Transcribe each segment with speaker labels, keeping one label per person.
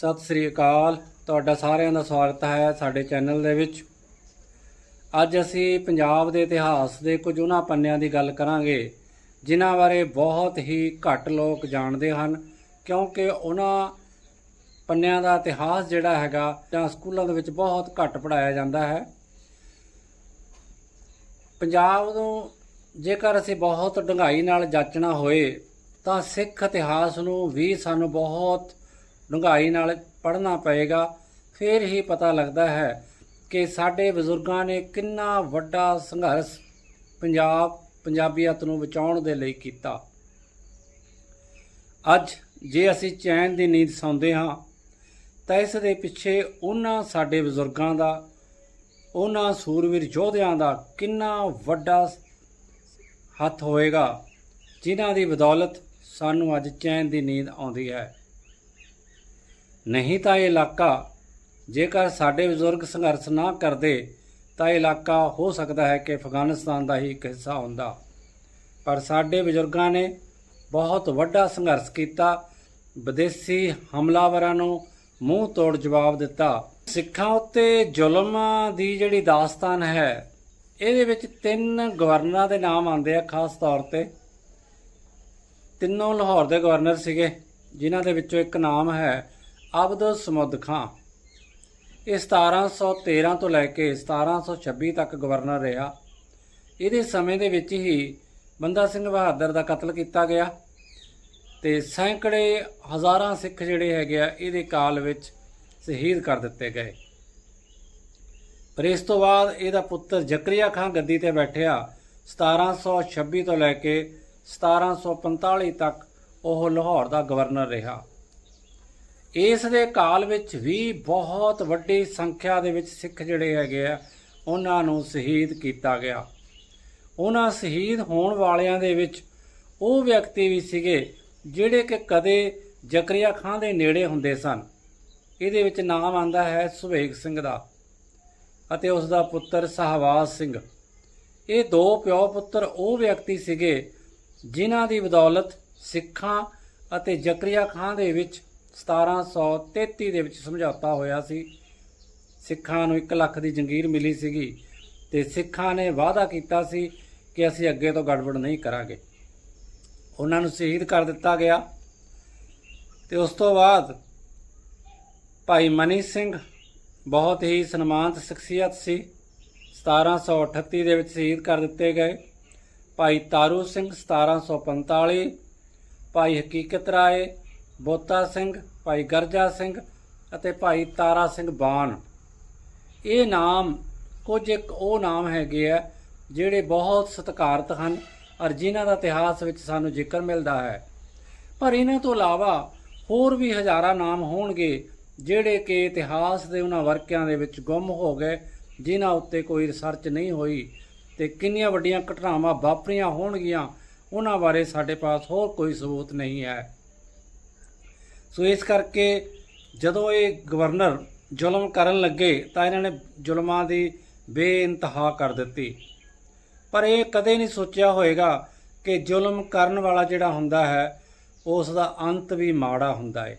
Speaker 1: ਸਤਿ ਸ੍ਰੀ ਅਕਾਲ। ਤੁਹਾਡਾ ਸਾਰਿਆਂ ਦਾ ਸਵਾਗਤ ਹੈ ਸਾਡੇ ਚੈਨਲ ਦੇ ਵਿੱਚ। ਅੱਜ ਅਸੀਂ ਪੰਜਾਬ ਦੇ ਇਤਿਹਾਸ ਦੇ ਕੁਝ ਉਹਨਾਂ ਪੰਨਿਆਂ ਦੀ ਗੱਲ ਕਰਾਂਗੇ, ਜਿਨ੍ਹਾਂ ਬਾਰੇ ਬਹੁਤ ਹੀ ਘੱਟ ਲੋਕ ਜਾਣਦੇ ਹਨ, ਕਿਉਂਕਿ ਉਹਨਾਂ ਪੰਨਿਆਂ ਦਾ ਇਤਿਹਾਸ ਜਿਹੜਾ ਹੈਗਾ ਜਾਂ ਸਕੂਲਾਂ ਦੇ ਵਿੱਚ ਬਹੁਤ ਘੱਟ ਪੜਾਇਆ ਜਾਂਦਾ ਹੈ। ਪੰਜਾਬ ਨੂੰ ਜੇਕਰ ਅਸੀਂ ਬਹੁਤ ਡੂੰਘਾਈ ਨਾਲ ਜਾਚਣਾ ਹੋਏ, ਤਾਂ ਸਿੱਖ ਇਤਿਹਾਸ ਨੂੰ ਵੀ ਸਾਨੂੰ ਬਹੁਤ ਡੂੰਘਾਈ ਨਾਲ ਪੜ੍ਹਨਾ ਪਏਗਾ। ਫਿਰ ਹੀ ਪਤਾ ਲੱਗਦਾ ਹੈ ਕਿ ਸਾਡੇ ਬਜ਼ੁਰਗਾਂ ਨੇ ਕਿੰਨਾ ਵੱਡਾ ਸੰਘਰਸ਼ ਪੰਜਾਬ, ਪੰਜਾਬੀਅਤ ਨੂੰ ਬਚਾਉਣ ਦੇ ਲਈ ਕੀਤਾ। ਅੱਜ ਜੇ ਅਸੀਂ ਚੈਨ ਦੀ ਨੀਂਦ ਸੌਂਦੇ ਹਾਂ, ਤਾਂ ਇਸ ਦੇ ਪਿੱਛੇ ਉਹਨਾਂ ਸਾਡੇ ਬਜ਼ੁਰਗਾਂ ਦਾ, ਉਹਨਾਂ ਸੂਰਵੀਰ ਯੋਧਿਆਂ ਦਾ ਕਿੰਨਾ ਵੱਡਾ ਹੱਥ ਹੋਏਗਾ, ਜਿਨ੍ਹਾਂ ਦੀ ਬਦੌਲਤ ਸਾਨੂੰ ਅੱਜ ਚੈਨ ਦੀ ਨੀਂਦ ਆਉਂਦੀ ਹੈ। ਨਹੀਂ ਤਾਂ ਇਹ ਇਲਾਕਾ, ਜੇਕਰ ਸਾਡੇ ਬਜ਼ੁਰਗ ਸੰਘਰਸ਼ ਨਾ ਕਰਦੇ, ਤਾਂ ਇਹ ਇਲਾਕਾ ਹੋ ਸਕਦਾ ਹੈ ਕਿ ਅਫਗਾਨਿਸਤਾਨ ਦਾ ਹੀ ਇੱਕ ਹਿੱਸਾ ਹੁੰਦਾ। ਪਰ ਸਾਡੇ ਬਜ਼ੁਰਗਾਂ ਨੇ ਬਹੁਤ ਵੱਡਾ ਸੰਘਰਸ਼ ਕੀਤਾ। ਵਿਦੇਸ਼ੀ ਹਮਲਾਵਰਾਂ ਨੂੰ ਮੂੰਹ ਤੋੜ ਜਵਾਬ ਦਿੱਤਾ। ਸਿੱਖਾਂ ਉੱਤੇ ਜ਼ੁਲਮ ਦੀ ਜਿਹੜੀ ਦਾਸਤਾਨ ਹੈ, ਇਹਦੇ ਵਿੱਚ ਤਿੰਨ ਗਵਰਨਰਾਂ ਦੇ ਨਾਮ ਆਉਂਦੇ ਆ ਖਾਸ ਤੌਰ ਤੇ। ਤਿੰਨੋਂ ਲਾਹੌਰ ਦੇ ਗਵਰਨਰ ਸੀਗੇ, ਜਿਨ੍ਹਾਂ ਦੇ ਵਿੱਚੋਂ ਇੱਕ ਨਾਮ ਹੈ ਅਬਦ ਸਮੁੱਦ ਖਾਂ। ਇਹ 1713 ਤੋਂ ਲੈ ਕੇ 1726 ਤੱਕ ਗਵਰਨਰ ਰਿਹਾ। ਇਹਦੇ ਸਮੇਂ ਦੇ ਵਿੱਚ ਹੀ ਬੰਦਾ ਸਿੰਘ ਬਹਾਦਰ ਦਾ ਕਤਲ ਕੀਤਾ ਗਿਆ ਤੇ ਸੈਂਕੜੇ ਹਜ਼ਾਰਾਂ ਸਿੱਖ ਜਿਹੜੇ ਹੈਗੇ ਆ, ਇਹਦੇ ਕਾਲ ਵਿੱਚ ਸ਼ਹੀਦ ਕਰ ਦਿੱਤੇ ਗਏ। ਪਰ ਇਸ ਤੋਂ ਬਾਅਦ ਇਹਦਾ ਪੁੱਤਰ ਜ਼ਕਰੀਆ ਖਾਨ ਗੱਦੀ ਤੇ ਬੈਠਿਆ। 1726 ਤੋਂ ਲੈ ਕੇ 1745 ਤੱਕ ਉਹ ਲਾਹੌਰ ਦਾ ਗਵਰਨਰ ਰਿਹਾ। ਇਸ ਦੇ ਕਾਲ ਵਿੱਚ ਵੀ ਬਹੁਤ ਵੱਡੀ ਸੰਖਿਆ ਦੇ ਵਿੱਚ ਸਿੱਖ ਜਿਹੜੇ ਹੈਗੇ ਆ, ਉਹਨਾਂ ਨੂੰ ਸ਼ਹੀਦ ਕੀਤਾ ਗਿਆ। ਉਹਨਾਂ ਸ਼ਹੀਦ ਹੋਣ ਵਾਲਿਆਂ ਦੇ ਵਿੱਚ ਉਹ ਵਿਅਕਤੀ ਵੀ ਸੀਗੇ ਜਿਹੜੇ ਕਿ ਕਦੇ ਜ਼ਕਰੀਆ ਖਾਨ ਦੇ ਨੇੜੇ ਹੁੰਦੇ ਸਨ। ਇਹਦੇ ਵਿੱਚ ਨਾਮ ਆਂਦਾ ਹੈ ਸੁਭੇਗ ਸਿੰਘ ਦਾ ਅਤੇ ਉਸ ਦਾ ਪੁੱਤਰ ਸਹਵਾਜ਼ ਸਿੰਘ। ਇਹ ਦੋ ਪਿਓ ਪੁੱਤਰ ਉਹ ਵਿਅਕਤੀ ਸੀਗੇ ਜਿਨ੍ਹਾਂ ਦੀ ਬਦੌਲਤ ਸਿੱਖਾਂ ਅਤੇ ਜ਼ਕਰੀਆ ਖਾਨ ਦੇ ਵਿੱਚ 1733 ਦੇ ਵਿੱਚ ਸਮਝੌਤਾ ਹੋਇਆ ਸੀ। ਸਿੱਖਾਂ ਨੂੰ 1 ਲੱਖ ਦੀ ਜੰਗੀਰ ਮਿਲੀ ਸੀਗੀ ਤੇ ਸਿੱਖਾਂ ਨੇ ਵਾਅਦਾ ਕੀਤਾ ਸੀ ਕਿ ਅਸੀਂ ਅੱਗੇ ਤੋਂ ਗੜਬੜ ਨਹੀਂ ਕਰਾਂਗੇ। ਉਹਨਾਂ ਨੂੰ ਸ਼ਹੀਦ ਕਰ ਦਿੱਤਾ ਗਿਆ ਤੇ ਉਸ ਤੋਂ ਬਾਅਦ ਭਾਈ ਮਨੀ ਸਿੰਘ ਬਹੁਤ ਹੀ ਸਨਮਾਨਿਤ ਸ਼ਖਸੀਅਤ ਸੀ। 1738 ਦੇ ਵਿੱਚ ਸ਼ਹੀਦ ਕਰ ਦਿੱਤੇ ਗਏ। ਭਾਈ ਤਾਰੂ ਸਿੰਘ 1745 ਭਾਈ ਹਕੀਕਤ ਰਾਏ ਬੋਤਾ ਸਿੰਘ, ਭਾਈ ਗਰਜਾ ਸਿੰਘ ਅਤੇ ਭਾਈ ਤਾਰਾ ਸਿੰਘ ਬਾਣ। ਇਹ ਨਾਮ, ਕੁਝ ਇੱਕ ਉਹ ਨਾਮ ਹੈਗੇ ਆ, ਜਿਹੜੇ ਬਹੁਤ ਸਤਿਕਾਰਤ ਹਨ ਔਰ ਜਿਨ੍ਹਾਂ ਦਾ ਇਤਿਹਾਸ ਵਿੱਚ ਸਾਨੂੰ ਜ਼ਿਕਰ ਮਿਲਦਾ ਹੈ। ਪਰ ਇਹਨਾਂ ਤੋਂ ਇਲਾਵਾ ਹੋਰ ਵੀ ਹਜ਼ਾਰਾਂ ਨਾਮ ਹੋਣਗੇ, ਜਿਹੜੇ ਕਿ ਇਤਿਹਾਸ ਦੇ ਉਹਨਾਂ ਵਰਕਿਆਂ ਦੇ ਵਿੱਚ ਗੁੰਮ ਹੋ ਗਏ, ਜਿਨ੍ਹਾਂ ਉੱਤੇ ਕੋਈ ਰਿਸਰਚ ਨਹੀਂ ਹੋਈ ਤੇ ਕਿੰਨੀਆਂ ਵੱਡੀਆਂ ਘਟਨਾਵਾਂ ਵਾਪਰੀਆਂ ਹੋਣਗੀਆਂ, ਉਹਨਾਂ ਬਾਰੇ ਸਾਡੇ ਪਾਸ ਹੋਰ ਕੋਈ ਸਬੂਤ ਨਹੀਂ ਹੈ। ਸੋ ਇਸ ਕਰਕੇ ਜਦੋਂ ਇਹ ਗਵਰਨਰ ਜ਼ੁਲਮ ਕਰਨ ਲੱਗੇ ਤਾਂ ਇਹਨਾਂ ਨੇ ਜ਼ੁਲਮਾਂ ਦੀ ਬੇਇੰਤਹਾ ਕਰ ਦਿੱਤੀ। ਪਰ ਇਹ ਕਦੇ ਨਹੀਂ ਸੋਚਿਆ ਹੋਏਗਾ ਕਿ ਜ਼ੁਲਮ ਕਰਨ ਵਾਲਾ ਜਿਹੜਾ ਹੁੰਦਾ ਹੈ ਉਸ ਦਾ ਅੰਤ ਵੀ ਮਾੜਾ ਹੁੰਦਾ ਹੈ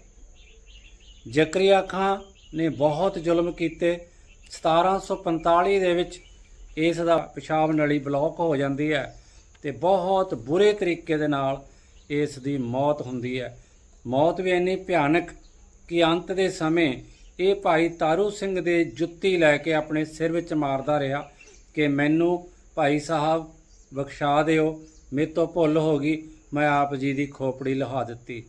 Speaker 1: ਜ਼ਕਰੀਆ ਖਾਂ ਨੇ ਬਹੁਤ ਜ਼ੁਲਮ ਕੀਤੇ। 1745 ਦੇ ਵਿੱਚ ਇਸ ਦਾ ਪਿਸ਼ਾਬ ਨਲੀ ਬਲੌਕ ਹੋ ਜਾਂਦੀ ਹੈ ਤੇ ਬਹੁਤ ਬੁਰੇ ਤਰੀਕੇ ਦੇ ਨਾਲ ਇਸ ਦੀ ਮੌਤ ਹੁੰਦੀ ਹੈ। ਮੌਤ ਵੀ ਇੰਨੀ ਭਿਆਨਕ ਕਿ ਅੰਤ ਦੇ ਸਮੇਂ ਇਹ ਭਾਈ ਤਾਰੂ ਸਿੰਘ ਦੇ ਜੁੱਤੀ ਲੈ ਕੇ ਆਪਣੇ ਸਿਰ ਵਿੱਚ ਮਾਰਦਾ ਰਿਹਾ ਕਿ ਮੈਨੂੰ ਭਾਈ ਸਾਹਿਬ ਬਖਸ਼ਾ ਦਿਓ, ਮੇਰੇ ਤੋਂ ਭੁੱਲ ਹੋ ਗਈ, ਮੈਂ ਆਪ ਜੀ ਦੀ ਖੋਪੜੀ ਲਹਾ ਦਿੱਤੀ।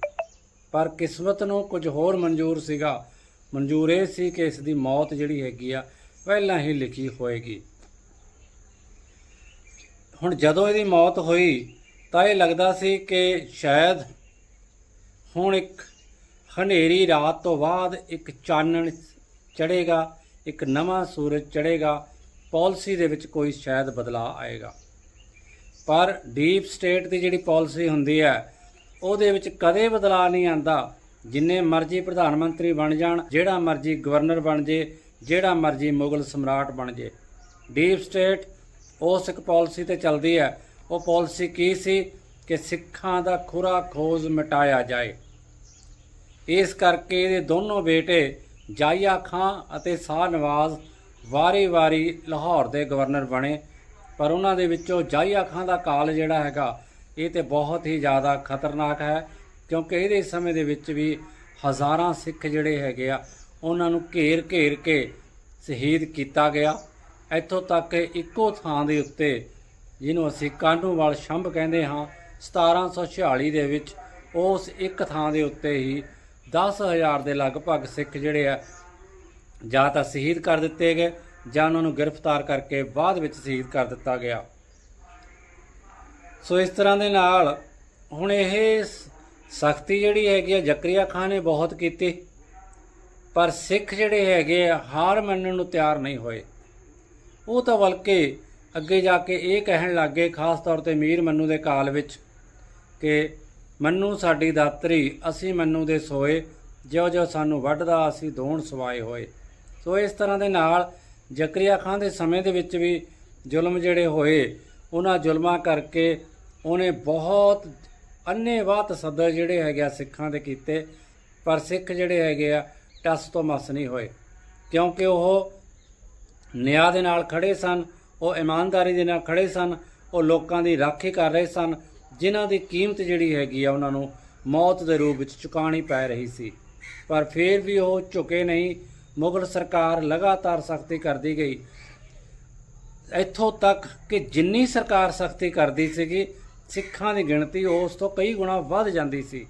Speaker 1: ਪਰ ਕਿਸਮਤ ਨੂੰ ਕੁਝ ਹੋਰ ਮਨਜ਼ੂਰ ਸੀਗਾ। ਮਨਜ਼ੂਰ ਇਹ ਸੀ ਕਿ ਇਸ ਦੀ ਮੌਤ ਜਿਹੜੀ ਹੈਗੀ ਆ, ਪਹਿਲਾਂ ਹੀ ਲਿਖੀ ਹੋਏਗੀ। ਹੁਣ ਜਦੋਂ ਇਹਦੀ ਮੌਤ ਹੋਈ, ਤਾਂ ਇਹ ਲੱਗਦਾ ਸੀ ਕਿ ਸ਼ਾਇਦ ਹੁਣ ਇੱਕ ਹਨੇਰੀ ਰਾਤ ਤੋਂ ਬਾਅਦ ਇੱਕ ਚਾਨਣ ਚੜੇਗਾ ਇੱਕ ਨਵਾਂ ਸੂਰਜ ਚੜੇਗਾ ਪਾਲਿਸੀ ਦੇ ਵਿੱਚ ਕੋਈ ਸ਼ਾਇਦ ਬਦਲਾਅ ਆਏਗਾ। ਪਰ ਡੀਪ ਸਟੇਟ ਦੀ ਜਿਹੜੀ ਪਾਲਿਸੀ ਹੁੰਦੀ ਹੈ, ਉਹਦੇ ਵਿੱਚ ਕਦੇ ਬਦਲਾਅ ਨਹੀਂ ਆਂਦਾ ਜਿੰਨੇ ਮਰਜ਼ੀ ਪ੍ਰਧਾਨ ਮੰਤਰੀ ਬਣ ਜਾਣ, ਜਿਹੜਾ ਮਰਜ਼ੀ ਗਵਰਨਰ ਬਣ ਜੇ, ਜਿਹੜਾ ਮਰਜ਼ੀ ਮੁਗਲ ਸਮਰਾਟ ਬਣ ਜੇ। ਡੀਪ ਸਟੇਟ ਉਸ ਇੱਕ ਪਾਲਿਸੀ ਤੇ ਚੱਲਦੀ ਹੈ। ਉਹ ਪਾਲਿਸੀ ਕੀ ਸੀ? ਕਿ ਸਿੱਖਾਂ ਦਾ ਖੁਰਾ ਖੋਜ ਮਿਟਾਇਆ ਜਾਏ। ਇਸ ਕਰਕੇ ਇਹਦੇ ਦੋਨੋਂ ਬੇਟੇ ਜਾਇਆ ਖਾਂ ਅਤੇ ਸ਼ਾਹ ਨਵਾਜ਼ ਵਾਰੀ-ਵਾਰੀ ਲਾਹੌਰ ਦੇ ਗਵਰਨਰ ਬਣੇ। ਪਰ ਉਹਨਾਂ ਦੇ ਵਿੱਚੋਂ ਜਾਇਆ ਖਾਂ ਦਾ ਕਾਲ ਜਿਹੜਾ ਹੈਗਾ, ਇਹ ਤੇ ਬਹੁਤ ਹੀ ਜ਼ਿਆਦਾ ਖਤਰਨਾਕ ਹੈ, ਕਿਉਂਕਿ ਇਹਦੇ ਸਮੇਂ ਦੇ ਵਿੱਚ ਵੀ ਹਜ਼ਾਰਾਂ ਸਿੱਖ ਜਿਹੜੇ ਹੈਗੇ ਆ, ਉਹਨਾਂ ਨੂੰ ਘੇਰ ਘੇਰ ਕੇ ਸ਼ਹੀਦ ਕੀਤਾ ਗਿਆ। ਇੱਥੋਂ ਤੱਕ ਕਿ ਇੱਕੋ ਥਾਂ ਦੇ ਉੱਤੇ, ਜਿਹਨੂੰ ਅਸੀਂ ਕਾਨੂੰਵਾਲ ਸ਼ੰਭ ਕਹਿੰਦੇ ਹਾਂ 1746 ਦੇ ਵਿੱਚ, ਉਸ ਇੱਕ ਥਾਂ ਦੇ ਉੱਤੇ ਹੀ 10000 ਦੇ ਲਗਭਗ ਸਿੱਖ ਜਿਹੜੇ ਆ, ਜਾਂ ਤਾਂ ਸ਼ਹੀਦ ਕਰ ਦਿੱਤੇ ਗਏ, ਜਾਂ ਉਹਨਾਂ ਨੂੰ ਗ੍ਰਿਫਤਾਰ ਕਰਕੇ ਬਾਅਦ ਵਿੱਚ ਸ਼ਹੀਦ ਕਰ ਦਿੱਤਾ ਗਿਆ। ਸੋ ਇਸ ਤਰ੍ਹਾਂ ਦੇ ਨਾਲ ਹੁਣ ਇਹ ਸਖਤੀ ਜਿਹੜੀ ਹੈਗੀ ਆ, ਜ਼ਕਰੀਆ ਖਾਨ ਨੇ ਬਹੁਤ ਕੀਤੀ, ਪਰ ਸਿੱਖ ਜਿਹੜੇ ਹੈਗੇ ਆ, ਹਾਰ ਮੰਨਣ ਨੂੰ ਤਿਆਰ ਨਹੀਂ ਹੋਏ। ਉਹ ਤਾਂ ਬਲਕਿ ਅੱਗੇ ਜਾ ਕੇ ਇਹ ਕਹਿਣ ਲੱਗੇ ਖਾਸ ਤੌਰ ਤੇ ਮੀਰ ਮੰਨੂ ਦੇ ਕਾਲ ਵਿੱਚ, ਕਿ ਮੰਨੂ ਸਾਡੀ ਦਾਤਰੀ, ਅਸੀਂ ਮੰਨੂ ਦੇ ਸੋਏ ਜਿਉ ਜਿਉ ਸਾਨੂੰ ਵੱਢਦਾ, ਅਸੀਂ ਦੋਣ ਸਵਾਏ ਹੋਏ। ਸੋ ਇਸ ਤਰ੍ਹਾਂ ਦੇ ਨਾਲ ਜ਼ਕਰੀਆ ਖਾਨ ਦੇ ਸਮੇਂ ਦੇ ਵਿੱਚ ਵੀ ਜ਼ੁਲਮ ਜਿਹੜੇ ਹੋਏ, ਉਹਨਾਂ ਜ਼ੁਲਮਾਂ ਕਰਕੇ ਉਹਨੇ ਬਹੁਤ ਅੰਨੇਵਾਹ ਤਸੱਦਦ ਜਿਹੜੇ ਹੈਗੇ ਆ ਸਿੱਖਾਂ ਦੇ ਕੀਤੇ, ਪਰ ਸਿੱਖ ਜਿਹੜੇ ਹੈਗੇ ਆ ਟਸ ਤੋਂ ਮਸ ਨਹੀਂ ਹੋਏ। ਕਿਉਂਕਿ ਉਹ ਨਿਆਂ ਦੇ ਨਾਲ ਖੜੇ ਸਨ, ਉਹ ਇਮਾਨਦਾਰੀ ਦੇ ਨਾਲ ਖੜੇ ਸਨ, ਉਹ ਲੋਕਾਂ ਦੀ ਰਾਖੀ ਕਰ ਰਹੇ ਸਨ ਜਿਨ੍ਹਾਂ ਦੀ ਕੀਮਤ ਜਿਹੜੀ ਹੈਗੀ ਆ ਉਹਨਾਂ ਨੂੰ ਮੌਤ ਦੇ ਰੂਪ ਵਿੱਚ ਚੁਕਾਣੀ ਪੈ ਰਹੀ ਸੀ। ਪਰ ਫਿਰ ਵੀ ਉਹ ਝੁਕੇ ਨਹੀਂ। ਮੁਗਲ ਸਰਕਾਰ ਲਗਾਤਾਰ ਸਖਤੀ ਕਰਦੀ ਗਈ। ਇੱਥੋਂ ਤੱਕ ਕਿ ਜਿੰਨੀ ਸਰਕਾਰ ਸਖਤੀ ਕਰਦੀ ਸੀਗੀ, ਸਿੱਖਾਂ ਦੀ ਗਿਣਤੀ ਉਸ ਤੋਂ ਕਈ ਗੁਣਾ ਵੱਧ ਜਾਂਦੀ ਸੀ।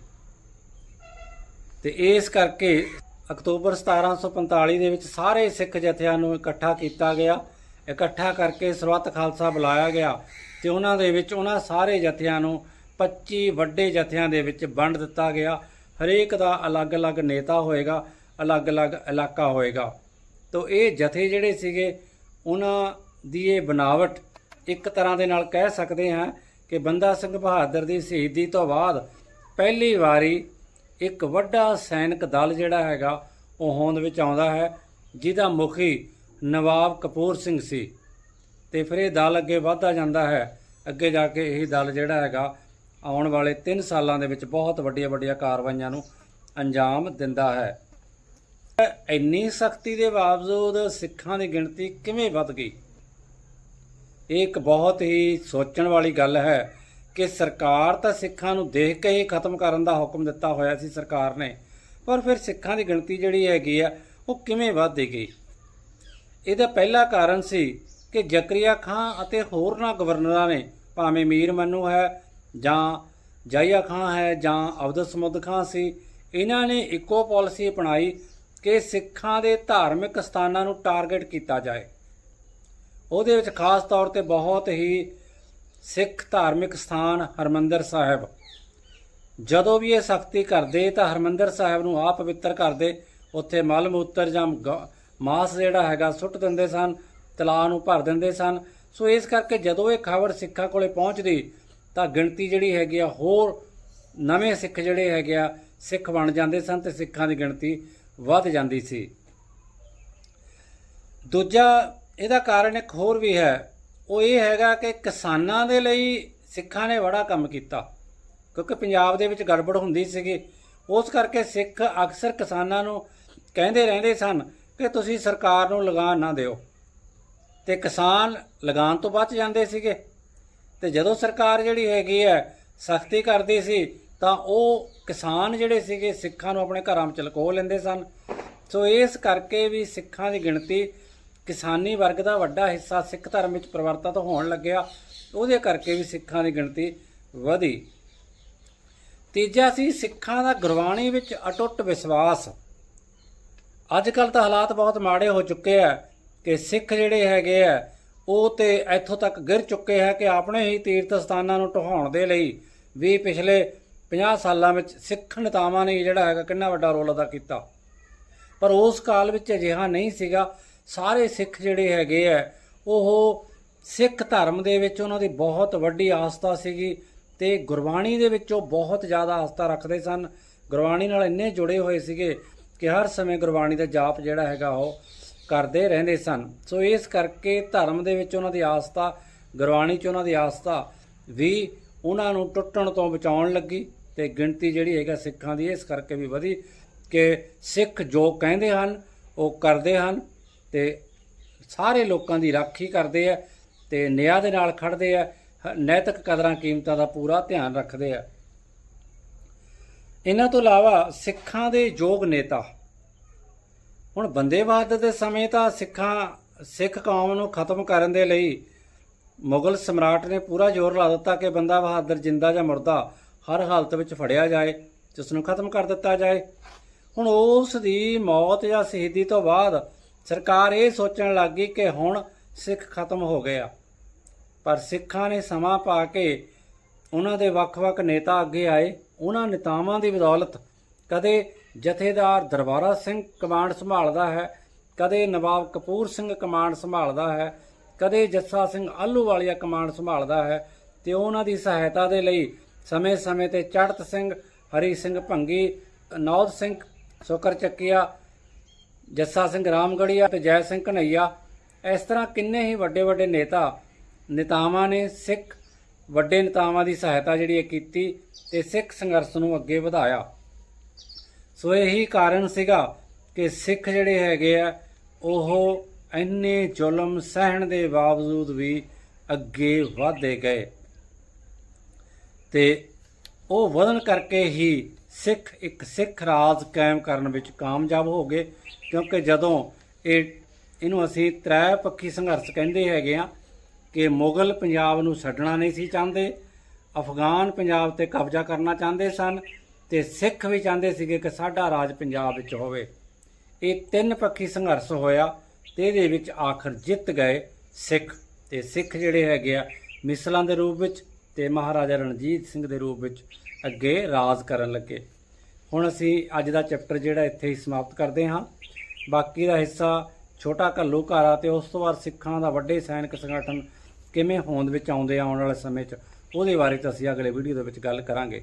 Speaker 1: ਤੇ ਇਸ ਕਰਕੇ ਅਕਤੂਬਰ 1745 ਦੇ ਵਿੱਚ ਸਾਰੇ ਸਿੱਖ ਜਥਿਆਂ ਨੂੰ ਇਕੱਠਾ ਕੀਤਾ ਗਿਆ। ਇਕੱਠਾ ਕਰਕੇ ਸਰਬੱਤ ਖਾਲਸਾ ਬੁਲਾਇਆ ਗਿਆ। ਤੇ ਉਹਨਾਂ ਦੇ ਵਿੱਚ, ਉਹਨਾਂ ਸਾਰੇ ਜਥਿਆਂ ਨੂੰ 25 ਵੱਡੇ ਜਥਿਆਂ ਦੇ ਵਿੱਚ ਵੰਡ ਦਿੱਤਾ ਗਿਆ। ਹਰੇਕ ਦਾ ਅਲੱਗ-ਅਲੱਗ ਨੇਤਾ ਹੋਏਗਾ, ਅਲੱਗ-ਅਲੱਗ ਇਲਾਕਾ ਹੋਏਗਾ। ਤੋਂ ਇਹ ਜਥੇ ਜਿਹੜੇ ਸੀਗੇ, ਉਹਨਾਂ ਦੀ ਇਹ ਬਨਾਵਟ ਇੱਕ ਤਰ੍ਹਾਂ ਦੇ ਨਾਲ ਕਹਿ ਸਕਦੇ ਹਾਂ ਕਿ ਬੰਦਾ ਸਿੰਘ ਬਹਾਦਰ ਦੀ ਸ਼ਹੀਦੀ ਤੋਂ ਬਾਅਦ ਪਹਿਲੀ ਵਾਰੀ ਇੱਕ ਵੱਡਾ ਸੈਨਿਕ ਦਲ ਜਿਹੜਾ ਹੈਗਾ, ਉਹ ਹੋਂਦ ਵਿੱਚ ਆਉਂਦਾ ਹੈ, ਜਿਹਦਾ ਮੁਖੀ ਨਵਾਬ ਕਪੂਰ ਸਿੰਘ ਸੀ। ਤੇ ਫਿਰ ਇਹ ਦਲ ਅੱਗੇ ਵਧਦਾ ਜਾਂਦਾ ਹੈ। ਅੱਗੇ ਜਾ ਕੇ ਇਹ ਦਲ ਜਿਹੜਾ ਹੈਗਾ, ਆਉਣ ਵਾਲੇ 3 ਸਾਲਾਂ ਦੇ ਵਿੱਚ ਬਹੁਤ ਵੱਡੀਆਂ ਵੱਡੀਆਂ ਕਾਰਵਾਈਆਂ ਨੂੰ ਅੰਜਾਮ ਦਿੰਦਾ ਹੈ। ਇੰਨੀ ਸਖਤੀ ਦੇ ਬਾਵਜੂਦ ਸਿੱਖਾਂ ਦੀ ਗਿਣਤੀ ਕਿਵੇਂ ਵੱਧ ਗਈ? ਇਹ ਇੱਕ ਬਹੁਤ ਹੀ ਸੋਚਣ ਵਾਲੀ ਗੱਲ ਹੈ ਕਿ ਸਰਕਾਰ ਤਾਂ ਸਿੱਖਾਂ ਨੂੰ ਦੇਖ ਕੇ ਹੀ ਖਤਮ ਕਰਨ ਦਾ ਹੁਕਮ ਦਿੱਤਾ ਹੋਇਆ ਸੀ ਸਰਕਾਰ ਨੇ, ਪਰ ਫਿਰ ਸਿੱਖਾਂ ਦੀ ਗਿਣਤੀ ਜਿਹੜੀ ਹੈਗੀ ਆ, ਉਹ ਕਿਵੇਂ ਵੱਧਦੀ ਗਈ? ਇਹਦਾ ਪਹਿਲਾ ਕਾਰਨ ਸੀ ਕਿ ਜ਼ਕਰੀਆ ਖਾਂ ਅਤੇ ਹੋਰਨਾਂ ਗਵਰਨਰਾਂ ਨੇ ਭਾਵੇਂ ਮੀਰ ਮੰਨੂ ਹੈ ਜਾਂ ਜਾਇਆ ਖਾਂ ਹੈ ਜਾਂ ਅਬਦੁਲ ਸਮੁੱਦ ਖਾਂ ਸੀ, ਇਹਨਾਂ ਨੇ ਇੱਕੋ ਪਾਲਿਸੀ ਅਪਣਾਈ ਕਿ ਸਿੱਖਾਂ ਦੇ ਧਾਰਮਿਕ ਸਥਾਨਾਂ ਨੂੰ ਟਾਰਗੇਟ ਕੀਤਾ ਜਾਏ। ਉਹਦੇ ਵਿੱਚ ਖਾਸ ਤੌਰ ਤੇ ਬਹੁਤ ਹੀ ਸਿੱਖ ਧਾਰਮਿਕ ਸਥਾਨ ਹਰਮੰਦਰ ਸਾਹਿਬ। ਜਦੋਂ ਵੀ ਇਹ ਸਖਤੀ ਕਰਦੇ ਤਾਂ ਹਰਮੰਦਰ ਸਾਹਿਬ ਨੂੰ ਆਪ ਪਵਿੱਤਰ ਕਰਦੇ ਉੱਥੇ ਮਲ ਮੂਤਰ ਜਾਂ ਗ- ਮਾਸ ਜਿਹੜਾ ਹੈਗਾ ਸੁੱਟ ਦਿੰਦੇ ਸਨ। ਤਲਾਅ ਨੂੰ ਭਰ ਦਿੰਦੇ ਸਨ। ਸੋ ਇਸ ਕਰਕੇ ਜਦੋਂ ਇਹ ਖਬਰ ਸਿੱਖਾਂ ਕੋਲੇ ਪਹੁੰਚਦੀ, ਤਾਂ ਗਿਣਤੀ ਜਿਹੜੀ ਹੈਗੀ ਆ, ਹੋਰ ਨਵੇਂ ਸਿੱਖ ਜਿਹੜੇ ਹੈਗੇ ਆ, ਸਿੱਖ ਬਣ ਜਾਂਦੇ ਸਨ ਤੇ ਸਿੱਖਾਂ ਦੀ ਗਿਣਤੀ ਵੱਧ ਜਾਂਦੀ ਸੀ। ਦੂਜਾ ਇਹਦਾ ਕਾਰਨ ਇੱਕ ਹੋਰ ਵੀ ਹੈ। ਉਹ ਇਹ ਹੈਗਾ ਕਿ ਕਿਸਾਨਾਂ ਦੇ ਲਈ ਸਿੱਖਾਂ ਨੇ ਬੜਾ ਕੰਮ ਕੀਤਾ। ਕਿਉਂਕਿ ਪੰਜਾਬ ਦੇ ਵਿੱਚ ਗੜਬੜ ਹੁੰਦੀ ਸੀਗੀ। ਉਸ ਕਰਕੇ ਸਿੱਖ ਅਕਸਰ ਕਿਸਾਨਾਂ ਨੂੰ ਕਹਿੰਦੇ ਰਹਿੰਦੇ ਸਨ ਕਿ ਤੁਸੀਂ ਸਰਕਾਰ ਨੂੰ ਲਗਾਨ ਨਾ ਦਿਓ। ਤੇ ਕਿਸਾਨ ਲਗਾਨ ਤੋਂ ਬਚ ਜਾਂਦੇ ਸੀਗੇ। ਤੇ ਜਦੋਂ ਸਰਕਾਰ ਜਿਹੜੀ ਹੈਗੀ ਹੈ, ਸਖਤੀ ਕਰਦੀ ਸੀ, ਤਾਂ ਉਹ ਕਿਸਾਨ ਜਿਹੜੇ ਸੀਗੇ, ਸਿੱਖਾਂ ਨੂੰ ਆਪਣੇ ਘਰਾਂ ਵਿੱਚ ਲਕੋ ਲੈਂਦੇ ਸਨ। ਸੋ ਇਸ ਕਰਕੇ ਵੀ ਸਿੱਖਾਂ ਦੀ ਗਿਣਤੀ ਕਿਸਾਨੀ ਵਰਗ ਦਾ ਵੱਡਾ ਹਿੱਸਾ ਸਿੱਖ ਧਰਮ ਵਿੱਚ ਪਰਿਵਰਤਿਤ ਹੋਣ ਲੱਗਿਆ। ਉਹਦੇ ਕਰਕੇ ਵੀ ਸਿੱਖਾਂ ਦੀ ਗਿਣਤੀ ਵਧੀ। ਤੀਜਾ ਸੀ, ਸਿੱਖਾਂ ਦਾ ਗੁਰਬਾਣੀ ਵਿੱਚ ਅਟੁੱਟ ਵਿਸ਼ਵਾਸ। ਅੱਜ ਕੱਲ ਤਾਂ ਹਾਲਾਤ ਬਹੁਤ ਮਾੜੇ ਹੋ ਚੁੱਕੇ ਆ। ਕਿ ਸਿੱਖ ਜਿਹੜੇ ਹੈਗੇ ਆ, ਉਹ ਤੇ ਇੱਥੋਂ ਤੱਕ ਗਿਰ ਚੁੱਕੇ ਹੈ ਕਿ ਆਪਣੇ ਹੀ ਤੀਰਥ ਸਥਾਨਾਂ ਨੂੰ ਢਹਾਉਣ ਦੇ ਲਈ ਵੀ ਪਿਛਲੇ 50 ਸਾਲਾਂ ਵਿੱਚ ਸਿੱਖ ਨੇਤਾਵਾਂ ਨੇ ਜਿਹੜਾ ਹੈਗਾ ਕਿੰਨਾ ਵੱਡਾ ਰੋਲ ਅਦਾ ਕੀਤਾ। ਪਰ ਉਸ ਕਾਲ ਵਿੱਚ ਅਜਿਹਾ ਨਹੀਂ ਸੀਗਾ। ਸਾਰੇ ਸਿੱਖ ਜਿਹੜੇ ਹੈਗੇ ਆ, ਉਹ ਸਿੱਖ ਧਰਮ ਦੇ ਵਿੱਚ ਉਹਨਾਂ ਦੀ ਬਹੁਤ ਵੱਡੀ ਆਸਥਾ ਸੀਗੀ ਤੇ ਗੁਰਬਾਣੀ ਦੇ ਵਿੱਚ ਉਹ ਬਹੁਤ ਜ਼ਿਆਦਾ ਆਸਥਾ ਰੱਖਦੇ ਸਨ। ਗੁਰਬਾਣੀ ਨਾਲ ਇੰਨੇ ਜੁੜੇ ਹੋਏ ਸੀਗੇ ਕਿ ਹਰ ਸਮੇਂ ਗੁਰਬਾਣੀ ਦਾ ਜਾਪ ਜਿਹੜਾ ਹੈਗਾ ਉਹ ਕਰਦੇ ਰਹਿੰਦੇ ਸਨ। ਸੋ ਇਸ ਕਰਕੇ ਧਰਮ ਦੇ ਵਿੱਚ ਉਹਨਾਂ ਦੀ ਆਸਥਾ, ਗੁਰਬਾਣੀ 'ਚ ਉਹਨਾਂ ਦੀ ਆਸਥਾ ਵੀ ਉਹਨਾਂ ਨੂੰ ਟੁੱਟਣ ਤੋਂ ਬਚਾਉਣ ਲੱਗੀ ਤੇ ਗਿਣਤੀ ਜਿਹੜੀ ਹੈਗਾ ਸਿੱਖਾਂ ਦੀ ਇਸ ਕਰਕੇ ਵੀ ਵਧੀ ਕਿ ਸਿੱਖ ਜੋ ਕਹਿੰਦੇ ਹਨ, ਉਹ ਕਰਦੇ ਹਨ ਤੇ ਸਾਰੇ ਲੋਕਾਂ ਦੀ ਰਾਖੀ ਕਰਦੇ ਆ ਤੇ ਨਿਆਂ ਦੇ ਨਾਲ ਖੜਦੇ ਆ, ਹ- ਨੈਤਿਕ ਕਦਰਾਂ ਕੀਮਤਾਂ ਦਾ ਪੂਰਾ ਧਿਆਨ ਰੱਖਦੇ ਆ। ਇਹਨਾਂ ਤੋਂ ਇਲਾਵਾ ਸਿੱਖਾਂ ਦੇ ਯੋਗ ਨੇਤਾ ਹੁਣ ਬੰਦੇਵਾਦ ਦੇ ਸਮੇਂ ਤਾਂ ਸਿੱਖਾਂ, ਸਿੱਖ ਕੌਮ ਨੂੰ ਖਤਮ ਕਰਨ ਦੇ ਲਈ ਮੁਗਲ ਸਮਰਾਟ ਨੇ ਪੂਰਾ ਜ਼ੋਰ ਲਾ ਦਿੱਤਾ ਕਿ ਬੰਦਾ ਬਹਾਦਰ ਜਿੰਦਾ ਜਾਂ ਮੁਰਦਾ ਹਰ ਹਾਲਤ ਵਿੱਚ ਫੜਿਆ ਜਾਏ ਤੇ ਨੂੰ ਖਤਮ ਕਰ ਦਿੱਤਾ ਜਾਏ। ਹੁਣ ਉਸ ਦੀ ਮੌਤ ਜਾਂ ਸ਼ਹੀਦੀ ਤੋਂ ਬਾਅਦ ਸਰਕਾਰ ਇਹ ਸੋਚਣ ਲੱਗ ਗਈ ਕਿ ਹੁਣ ਸਿੱਖ ਖਤਮ ਹੋ ਗਏ ਆ ਪਰ ਸਿੱਖਾਂ ਨੇ ਸਮਾਂ ਪਾ ਕੇ ਉਹਨਾਂ ਦੇ ਵੱਖ-ਵੱਖ ਨੇਤਾ ਅੱਗੇ ਆਏ। ਉਹਨਾਂ ਨੇਤਾਵਾਂ ਦੀ ਬਦੌਲਤ ਕਦੇ ਜਥੇਦਾਰ ਦਰਬਾਰਾ ਸਿੰਘ ਕਮਾਂਡ ਸੰਭਾਲਦਾ ਹੈ, ਕਦੇ ਨਵਾਬ ਕਪੂਰ ਸਿੰਘ ਕਮਾਂਡ ਸੰਭਾਲਦਾ ਹੈ, ਕਦੇ ਜੱਸਾ ਸਿੰਘ ਆਲੂ ਵਾਲੀਆ ਕਮਾਂਡ ਸੰਭਾਲਦਾ ਹੈ ਤੇ ਉਹਨਾਂ ਦੀ ਸਹਾਇਤਾ ਦੇ ਲਈ ਸਮੇਂ-ਸਮੇਂ ਤੇ ਚੜਤ ਸਿੰਘ, ਹਰੀ ਸਿੰਘ ਭੰਗੀ, ਨੌਦ ਸਿੰਘ, ਸੁਕਰ ਚੱਕੀਆ, ਜੱਸਾ ਸਿੰਘ ਰਾਮਗੜੀਆ ਤੇ ਜੈ ਸਿੰਘ ਕਨਈਆ ਇਸ ਤਰ੍ਹਾਂ ਕਿੰਨੇ ਹੀ ਵੱਡੇ ਵੱਡੇ ਨੇਤਾ, ਨੇਤਾਵਾਂ ਨੇ ਸਿੱਖ ਵੱਡੇ ਨੇਤਾਵਾਂ ਦੀ ਸਹਾਇਤਾ ਜਿਹੜੀ ਹੈ ਕੀਤੀ ਤੇ ਸਿੱਖ ਸੰਘਰਸ਼ ਨੂੰ ਅੱਗੇ ਵਧਾਇਆ। ਸੋ ਇਹੀ ਕਾਰਨ ਸੀਗਾ ਕਿ ਸਿੱਖ ਜਿਹੜੇ ਹੈਗੇ ਆ, ਉਹ ਇੰਨੇ ਜ਼ੁਲਮ ਸਹਿਣ ਦੇ ਬਾਵਜੂਦ ਵੀ ਅੱਗੇ ਵਧਦੇ ਗਏ। ਤੇ ਉਹ ਵਧਣ ਕਰਕੇ ਹੀ ਸਿੱਖ ਇੱਕ ਸਿੱਖ ਰਾਜ ਕਾਇਮ ਕਰਨ ਵਿੱਚ ਕਾਮਯਾਬ ਹੋ ਗਏ, ਕਿਉਂਕਿ ਜਦੋਂ ਇਹ, ਇਹਨੂੰ ਅਸੀਂ ਤ੍ਰੈ ਪੱਖੀ ਸੰਘਰਸ਼ ਕਹਿੰਦੇ ਹੈਗੇ ਆ ਕਿ ਮੁਗਲ ਪੰਜਾਬ ਨੂੰ ਛੱਡਣਾ ਨਹੀਂ ਸੀ ਚਾਹੁੰਦੇ, ਅਫਗਾਨ ਪੰਜਾਬ ਤੇ ਕਬਜ਼ਾ ਕਰਨਾ ਚਾਹੁੰਦੇ ਸਨ ਤੇ ਸਿੱਖ ਵੀ ਚਾਹੁੰਦੇ ਸੀਗੇ ਕਿ ਸਾਡਾ ਰਾਜ ਪੰਜਾਬ ਵਿੱਚ ਹੋਵੇ। ਇਹ ਤਿੰਨ ਪੱਖੀ ਸੰਘਰਸ਼ ਹੋਇਆ ਤੇ ਇਹਦੇ ਵਿੱਚ ਆਖਰ ਜਿੱਤ ਗਏ ਸਿੱਖ। ਤੇ ਸਿੱਖ ਜਿਹੜੇ ਹੈਗੇ ਆ, ਮਿਸਲਾਂ ਦੇ ਰੂਪ ਵਿੱਚ ਤੇ ਮਹਾਰਾਜਾ ਰਣਜੀਤ ਸਿੰਘ ਦੇ ਰੂਪ ਵਿੱਚ ਅੱਗੇ ਰਾਜ ਕਰਨ ਲੱਗੇ। ਹੁਣ ਅਸੀਂ ਅੱਜ ਦਾ ਚੈਪਟਰ ਜਿਹੜਾ ਇੱਥੇ ਹੀ ਸਮਾਪਤ ਕਰਦੇ ਹਾਂ। ਬਾਕੀ ਦਾ ਹਿੱਸਾ ਛੋਟਾ ਘੱਲੂ ਘੱਲੂਘਾਰਾ ਤੇ ਉਸ ਤੋਂ ਬਾਅਦ ਸਿੱਖਾਂ ਦਾ ਵੱਡੇ ਸੈਨਿਕ ਸੰਗਠਨ ਕਿਵੇਂ ਹੋਂਦ ਵਿੱਚ ਆਉਂਦੇ ਆ ਆਉਣ ਵਾਲੇ ਸਮੇਂ 'ਚ, ਉਹਦੇ ਬਾਰੇ ਤਾਂ ਅਸੀਂ ਅਗਲੇ ਵੀਡੀਓ ਦੇ ਵਿੱਚ ਗੱਲ ਕਰਾਂਗੇ।